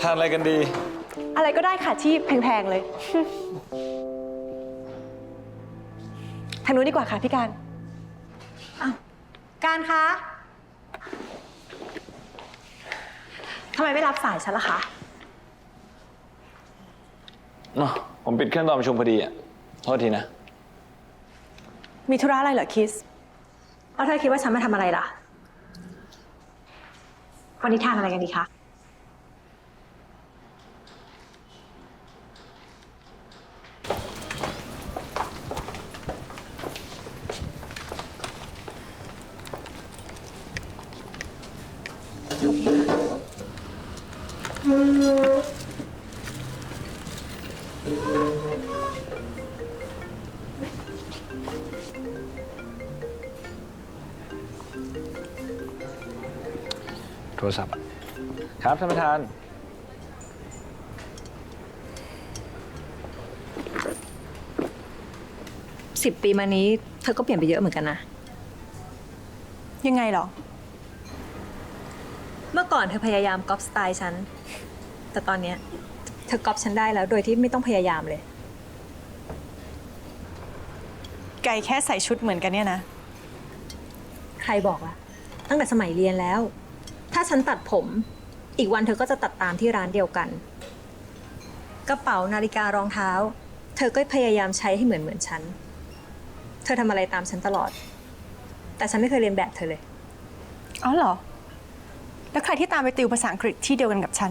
ทานอะไรกันดี อะไรก็ได้ค่ะที่แพงๆเลย ทางนู้นดีกว่าค่ะพี่การ การคะทำไมไม่รับสายฉันล่ะคะ เนาะผมปิดเครื่องตอนประชุมพอดีอะ โทษทีนะ มีธุระอะไรเหรอคิสแล้วเธอคิดว่าฉันมาทำอะไรล่ะ วันนี้ทานอะไรกันดีคะ โทรศัพท์ ครับท่านประธาน สิบปีมานี้ เธอก็เปลี่ยนไปเยอะเหมือนกันนะ ยังไงเหรอ เมื่อก่อนเธอพยายามก๊อปสไตล์ฉัน แต่ตอนเนี้ยเธอก๊อปฉันได้แล้ว โดยที่ไม่ต้องพยายามเลย ไก่แค่ใส่ชุดเหมือนกันเนี่ยนะ ใครบอกล่ะ ตั้งแต่สมัยเรียนแล้ว ถ้าฉันตัดผม อีกวันเธอก็จะตัดตามที่ร้านเดียวกัน กระเป๋านาฬิการองเท้า เธอก็พยายามใช้ให้เหมือนเหมือนฉัน เธอทำอะไรตามฉันตลอด แต่ฉันไม่เคยเรียนแบบเธอเลย อ๋อเหรอ แล้วใครที่ตามไปติวภาษาอังกฤษที่เดียวกันกับฉัน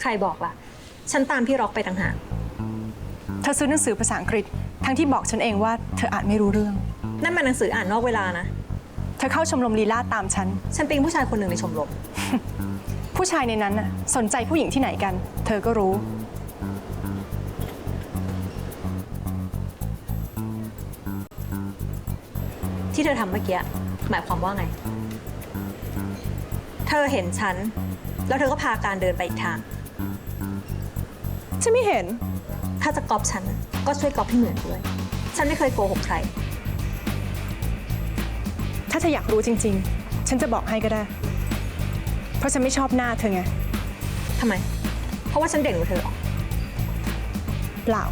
ใครบอกล่ะ ฉันตามพี่ร็อกไปต่างหาก เธอซื้อหนังสือภาษาอังกฤษ ทั้งที่บอกฉันเองว่าเธออ่านไม่รู้เรื่อง นั่นมันหนังสืออ่านนอกเวลานะ เธอเข้าชมรมลีลาดตามฉัน ฉันเป็นผู้ชายคนหนึ่งในชมรม ผู้ชายในนั้นน่ะสนใจผู้หญิงที่ไหนกัน เธอก็รู้ ที่เธอทำเมื่อกี้หมายความว่าไงเธอเห็นฉัน แล้วเธอก็พาการเดินไปอีกทาง ฉันไม่เห็น ถ้าจะก๊อปฉันน่ะก็ช่วยก๊อปให้เหมือนด้วย ฉันไม่เคยโกหกใคร ถ้าเธออยากรู้จริง ๆ ฉันจะบอกให้ก็ได้ เพราะฉันไม่ชอบหน้าเธอไง ทำไม เพราะว่าฉันเด่นกว่าเธอเหรอเปล่า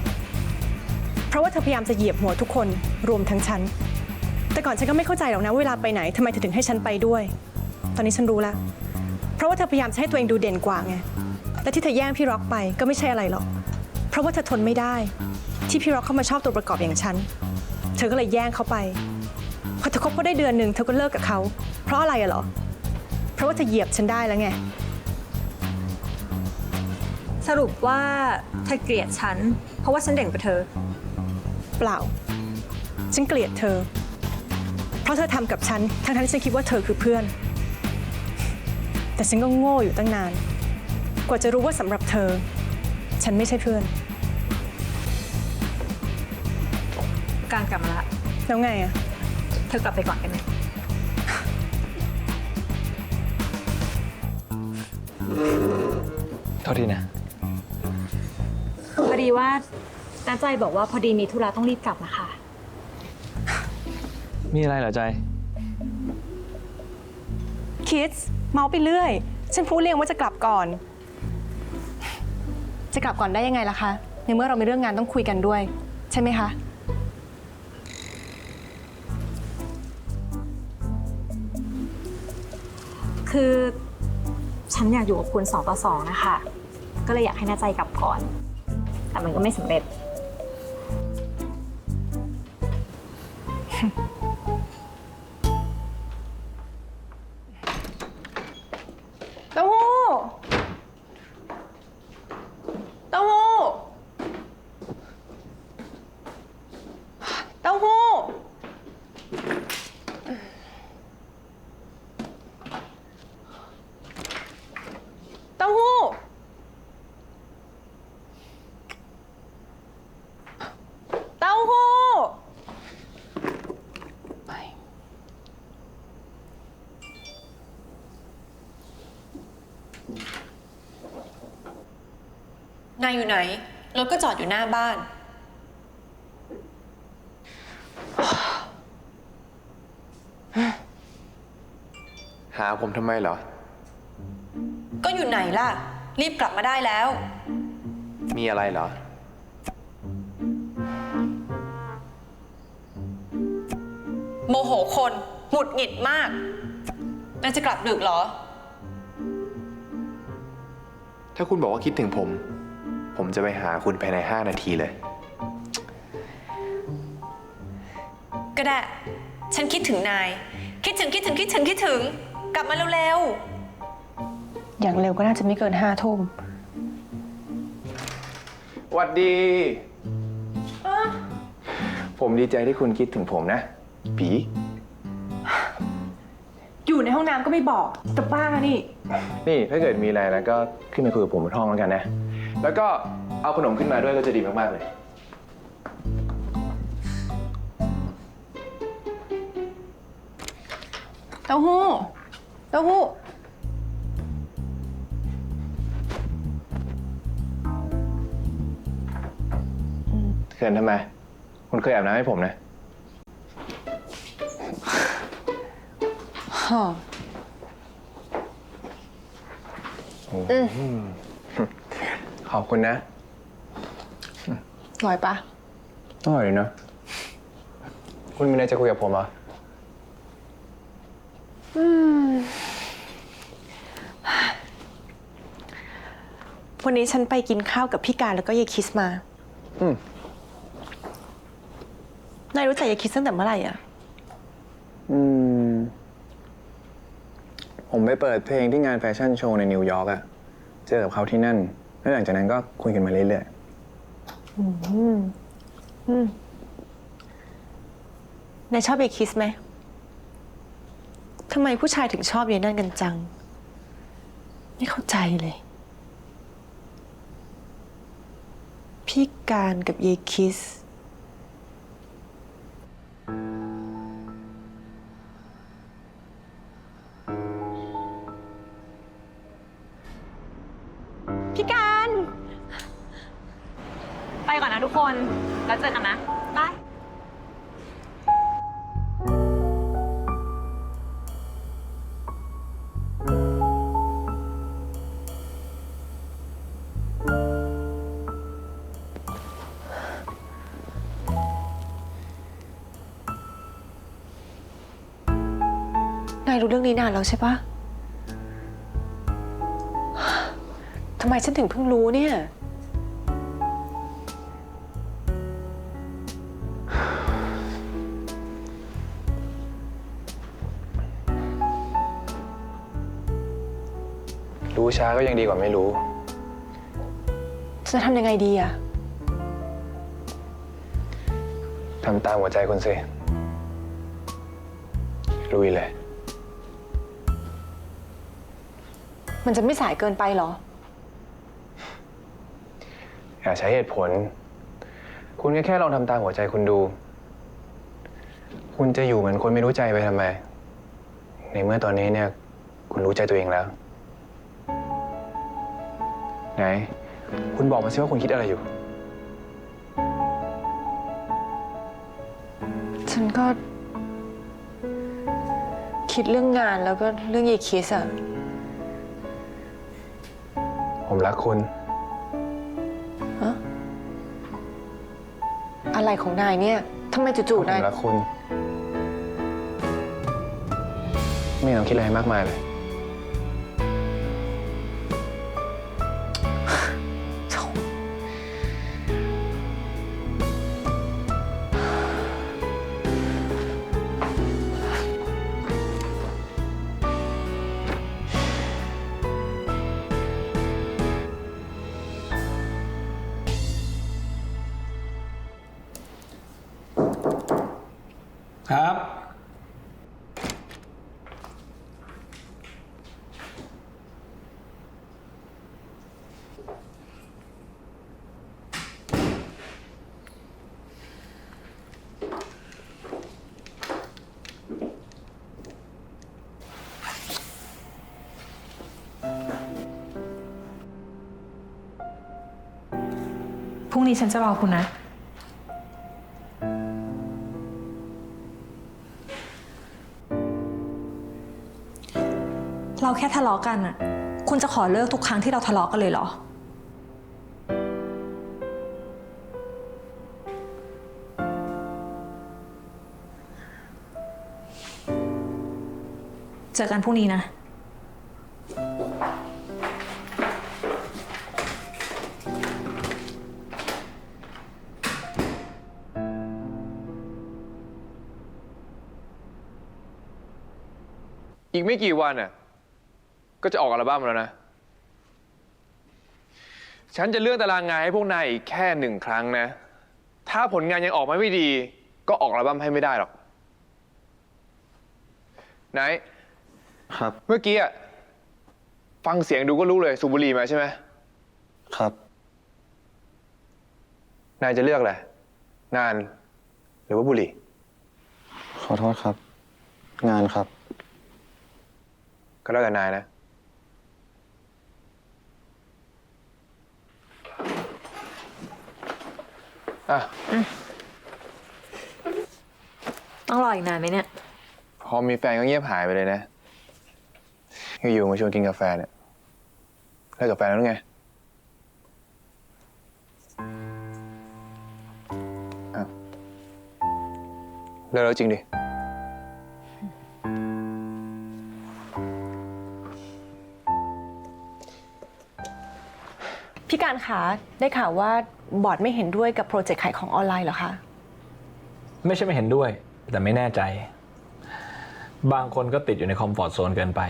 เพราะว่าเธอพยายามจะเหยียบหัวทุกคนรวมทั้งฉัน แต่ก่อนฉันก็ไม่เข้าใจหรอกนะว่าเวลาไปไหนทำไมเธอถึงให้ฉันไปด้วยต อนนี้ฉันรู้แล้ว เพราะว่าเธอพยายามจะให้ตัวเองดูเด่นกว่าไง และที่เธอแย่งพี่ร็อกไปก็ไม่ใช่อะไรหรอก เพราะว่าเธอทนไม่ได้ ที่พี่ร็อกเข้ามาชอบตัวประกอบอย่างฉัน เธอก็เลยแย่งเขาไป พอเธอคบเขาได้เดือนหนึ่งเธอก็เลิกกับเขา เพราะอะไรอะเหรอ เพราะว่าเธอเหยียบฉันได้แล้วไง สรุปว่าเธอเกลียดฉัน เพราะว่าฉันเด่นกว่าเธอ เปล่า ฉันเกลียดเธอ เพราะเธอทำกับฉัน ทั้งๆที่ฉันคิดว่าเธอคือเพื่อน แต่ฉันก็โง่อยู่ตั้งนาน กว่าจะรู้ว่าสำหรับเธอ ฉันไม่ใช่เพื่อน การกลับมาละ แล้วไงอะเธอกลับไปก่อนกันไหมโทษทีนะ พอดีว่าน้าใจบอกว่าพอดีมีธุระต้องรีบกลับนะคะมีอะไรเหรอใจ คิด เมาไปเรื่อย ฉันพูดเรียงว่าจะกลับก่อน จะกลับก่อนได้ยังไงล่ะคะ ในเมื่อเรามีเรื่องงานต้องคุยกันด้วย ใช่ไหมคะ คือฉันอยากอยู่กับคุณสองต่อสองนะคะ ก็เลยอยากให้น้าใจกลับก่อน แต่มันก็ไม่สำเร็จ ต้าหู้ เต้าหู้ เต้าหู้ เต้าหู้ เต้าหู้ นายอยู่ไหน รถก็จอดอยู่หน้าบ้าน หาผมทำไมเหรอ ก็อยู่ไหนล่ะ รีบกลับมาได้แล้ว มีอะไรเหรอ โมโหคนหงุดหงิดมากนายจะกลับดึกเหรอ ถ้าคุณบอกว่าคิดถึงผม ผมจะไปหาคุณภายใน 5 นาทีเลย ก็ได้ ฉันคิดถึงนาย คิดถึงคิดถึงคิดถึงคิดถึง กลับมาเร็วอย่างเร็วก็น่าจะไม่เกินห้าทุ่ม หวัดดีผมดีใจที่คุณคิดถึงผมนะ ผี อยู่ในห้องน้ำก็ไม่บอกจะบ้านี่ นี่ถ้าเกิดมีอะไรแล้วก็ขึ้นมาคุยกับผมบนห้องแล้วกันนะ แล้วก็เอาขนมขึ้นมาด้วยก็จะดีมาก ๆ เลย เต้าหู้ เต้าหู้ เขินทำไม คุณเคยอาบน้ำให้ผมนะฮะ ขอบคุณนะลอยปะอร่อยดีเนอะคุณมีอะไรจะคุยกับผมเหรอวันนี้ฉันไปกินข้าวกับพี่การแล้วก็ยายคิสมา อืมนายรู้จักยายคิสตั้งแต่เมื่อไหร่อะอืม ผมไปเปิดเพลงที่งานแฟชั่นโชว์ในนิวยอร์กอะเจอกับเขาที่นั่น แล้วหลังจากนั้นก็คุยกันมาเรื่อยนายชอบยายคิสไหม ทำไมผู้ชายถึงชอบเยนั่นกันจัง ไม่เข้าใจเลย พี่การกับยายคิส รู้เรื่องนี้นานแล้วใช่ปะทำไมฉันถึงเพิ่งรู้เนี่ยๆรู้ช้าก็ยังดีกว่าไม่รู้ จะทำยังไงดีอะทำตามหัวใจคุณสิลุยเลย มันจะไม่สายเกินไปเหรอ อย่าใช้เหตุผล คุณก็แค่ลองทำตามหัวใจคุณดู คุณจะอยู่เหมือนคนไม่รู้ใจไปทำไม ในเมื่อตอนนี้เนี่ย คุณรู้ใจตัวเองแล้ว ไหน คุณบอกมาสิว่าคุณคิดอะไรอยู่ ฉันก็ คิดเรื่องงานแล้วก็เรื่องยายคิสอะ ผมรักคุณอะไรของนายเนี่ยทำไมจู่ผๆนาย มรักคุณ ไม่ต้องคิดอะไรมากมายเลย นี้ฉันจะรอคุณนะ เราแค่ทะเลาะกันอะคุณจะขอเลิกทุกครั้งที่เราทะเลาะกันเลยเหรอ เจอกันพรุ่งนี้นะ อีกไม่กี่วันน่ะก็จะออกอัลบั้มแล้วนะ ฉันจะเลื่อนตารางงานให้พวกนายอีกแค่หนึ่งครั้งนะ ถ้าผลงานยังออกมาไม่ดี ก็ออกอัลบั้มให้ไม่ได้หรอกไหนครับ เมื่อกี้อะฟังเสียงดูก็รู้เลยสูบบุหรี่มาใช่ไหมครับ นายจะเลือกอะไรงาน หรือว่าบุหรี่ ขอโทษครับ งานครับ ก็แล้วแต่นายนะ อะ ต้องรออีกนานไหมเนี่ย พอมีแฟนก็เงียบหายไปเลยนะ อยู่ๆมาชวนกินกาแฟเนี่ยเลิกกับแฟนแล้วหรือไงอ้าวเลิกแล้วจริงดิ การคะได้ข่าวว่าบอร์ดไม่เห็นด้วยกับโปรเจกต์ขายของออนไลน์เหรอคะ ไม่ใช่ไม่เห็นด้วย แต่ไม่แน่ใจ บางคนก็ติดอยู่ในคอมฟอร์ทโซนเกินไป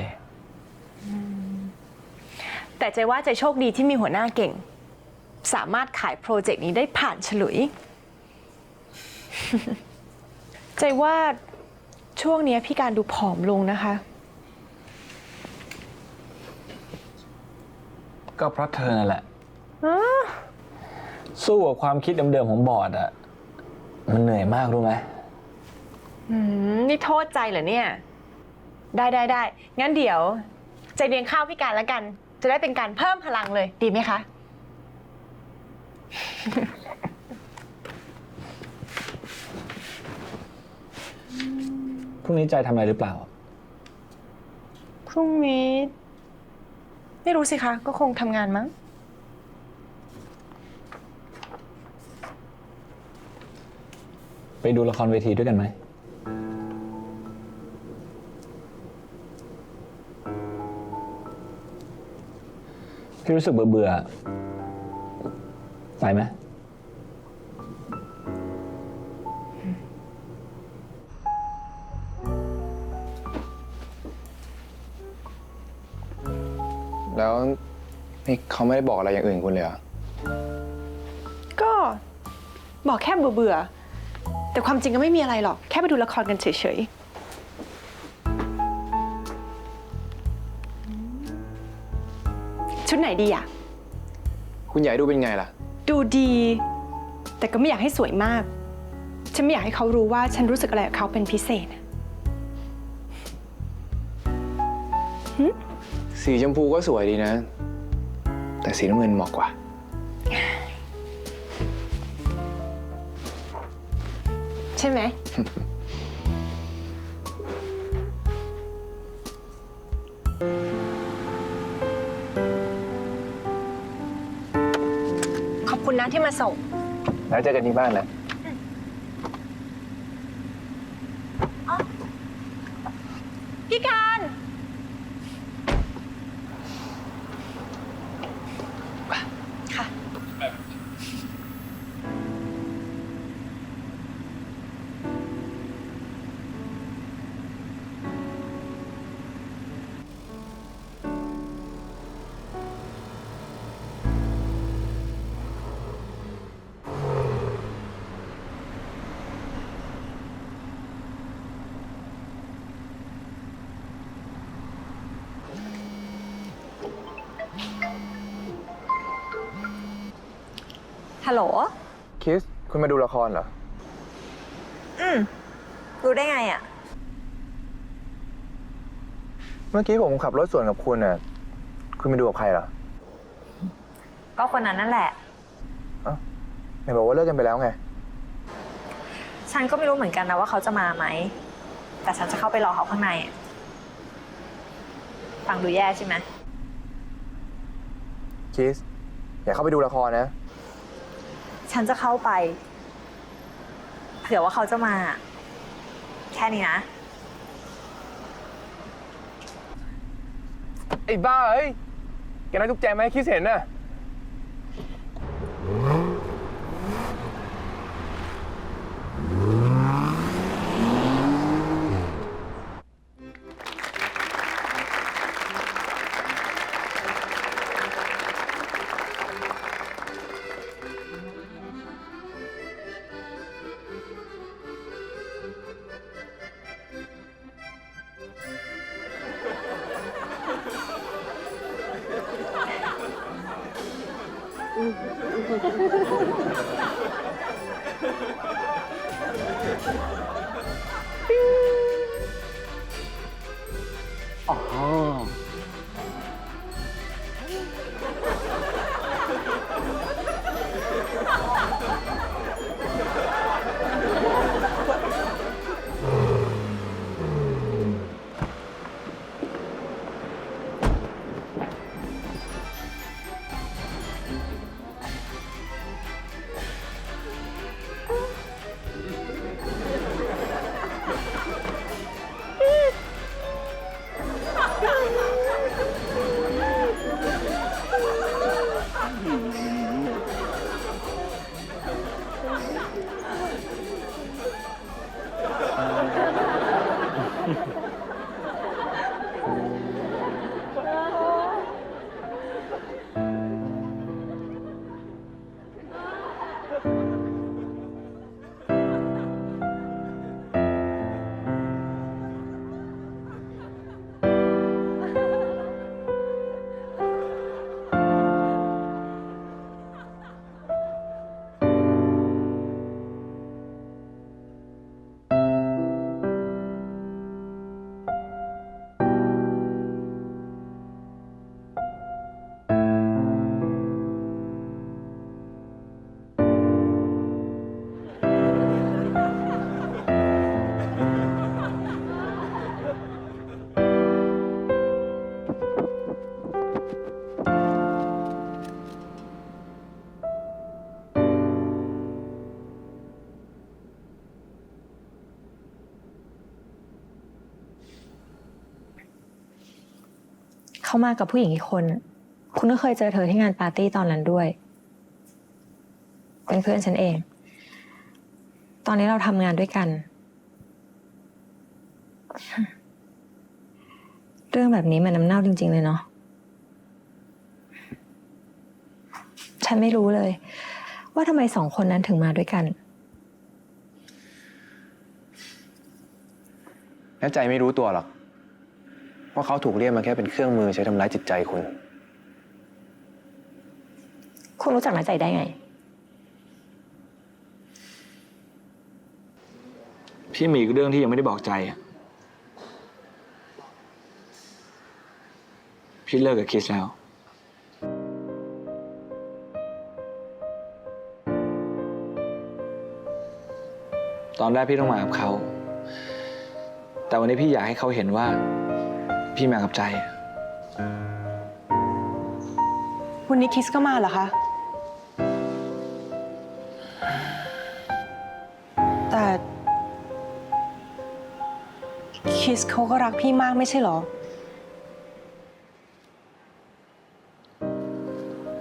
แต่ใจว่าใจโชคดีที่มีหัวหน้าเก่ง สามารถขายโปรเจกต์นี้ได้ผ่านฉลุย ใจว่าช่วงเนี้ยพี่การดูผอมลงนะคะ ก็เพราะเธอนั่นแหละ สู้กับความคิดเดิมๆของบอร์ดอะมันเหนื่อยมากรู้ไหมอืมนี่โทษใจเหรอเนี่ย ได้ได้ได้ งั้นเดี๋ยว ใจเลี้ยงข้าวพี่การแล้วกัน จะได้เป็นการเพิ่มพลังเลย ดีไหมคะ พรุ่งนี้ใจทำอะไรหรือเปล่า พรุ่งนี้ ไม่รู้สิคะ ก็คงทำงานมั้ง ไปดูละครเวทีด้วยกันไหม พี่รู้สึกเบื่อเบื่อๆไปไหม แล้วนี่เขาไม่ได้บอกอะไรอย่างอื่นคุณเลยเหรอ ก็บอกแค่เบื่อเบื่อๆ แต่ความจริงก็ไม่มีอะไรหรอก แค่ไปดูละครกันเฉยๆ ชุดไหนดีอะคุณอยากให้ดูเป็นไงล่ะ ดูดี แต่ก็ไม่อยากให้สวยมาก ฉันไม่อยากให้เขารู้ว่าฉันรู้สึกอะไรกับเขาเป็นพิเศษสีชมพูก็สวยดีนะ แต่สีน้ำเงินเหมาะกว่า ใช่ไหม ขอบคุณนะที่มาส่ง แล้วเจอกันที่บ้านนะ พี่กา ฮัลโหล คิส คุณมาดูละครเหรอ อืม รู้ได้ไงอะ เมื่อกี้ผมขับรถสวนกับคุณน่ะ คุณไปดูกับใครเหรอก็คนนั้นนั่นแหละไหนบอกว่าเลิกกันไปแล้วไง ฉันก็ไม่รู้เหมือนกันนะว่าเขาจะมาไหม แต่ฉันจะเข้าไปรอเขาข้างในอะฟังดูแย่ใช่ไหม คิส อย่าเข้าไปดูละครนะ ฉันจะเข้าไป เผื่อว่าเขาจะมา แค่นี้นะ ไอ้บ้าเอ้ย แกนัดทุกแจงไหมาให้คิดเห็นน่ะ เขามากับผู้หญิงอีกคน คุณก็เคยเจอเธอที่งานปาร์ตี้ตอนนั้นด้วย เป็นเพื่อนฉันเอง ตอนนี้เราทำงานด้วยกัน เรื่องแบบนี้มันน้ำเน่าจริง ๆ เลยเนาะ ฉันไม่รู้เลย ว่าทำไมสองคนนั้นถึงมาด้วยกันแน่ใจไม่รู้ตัวหรอก ว่าเขาถูกเรียกมาแค่เป็นเครื่องมือใช้ทำร้ายจิตใจคุณ คุณรู้จักน้าใจได้ไง พี่มีอีกเรื่องที่ยังไม่ได้บอกใจอะพี่เลิกกับคิสแล้ว ตอนแรกพี่ต้องมากับเขา แต่วันนี้พี่อยากให้เขาเห็นว่า พี่มากับใจอะวันนี้คิสก็มาเหรอคะ แต่ คิสเขาก็รักพี่มากไม่ใช่เหรอ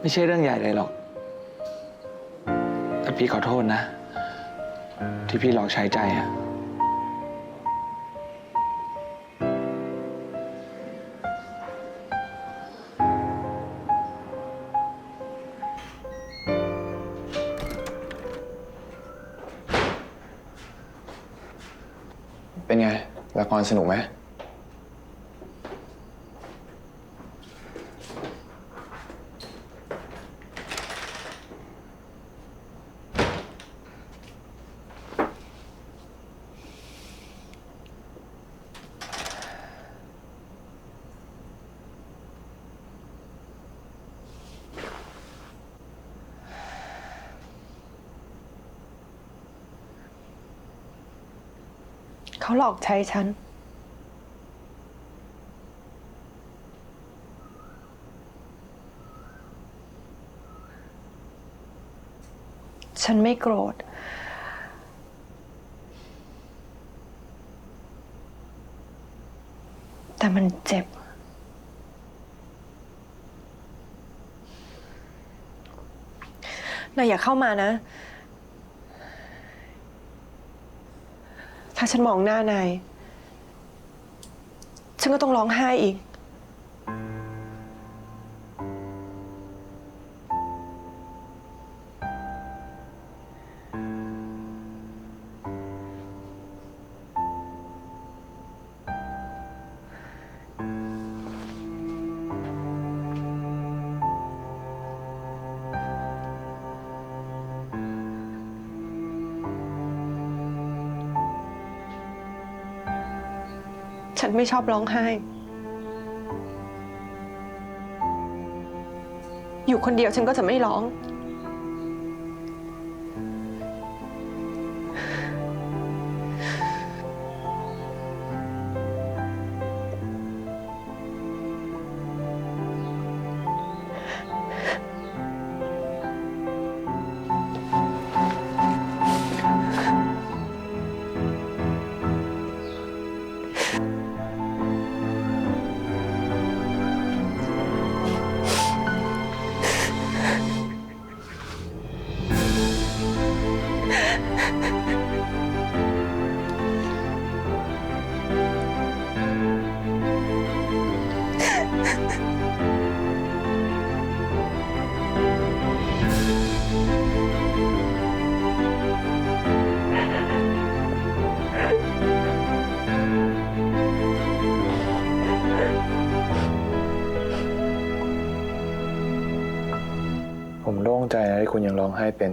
ไม่ใช่เรื่องใหญ่เลยหรอก แต่พี่ขอโทษนะ ที่พี่หลอกใช้ใจอะ รสนุกไหมเขาหลอกใช้ฉัน ฉันไม่โกรธ แต่มันเจ็บ นายอย่าเข้ามานะ ถ้าฉันมองหน้านาย ฉันก็ต้องร้องไห้อีก ไม่ชอบร้องไห้ อยู่คนเดียวฉันก็จะไม่ร้อง คุณยังร้องไห้เป็น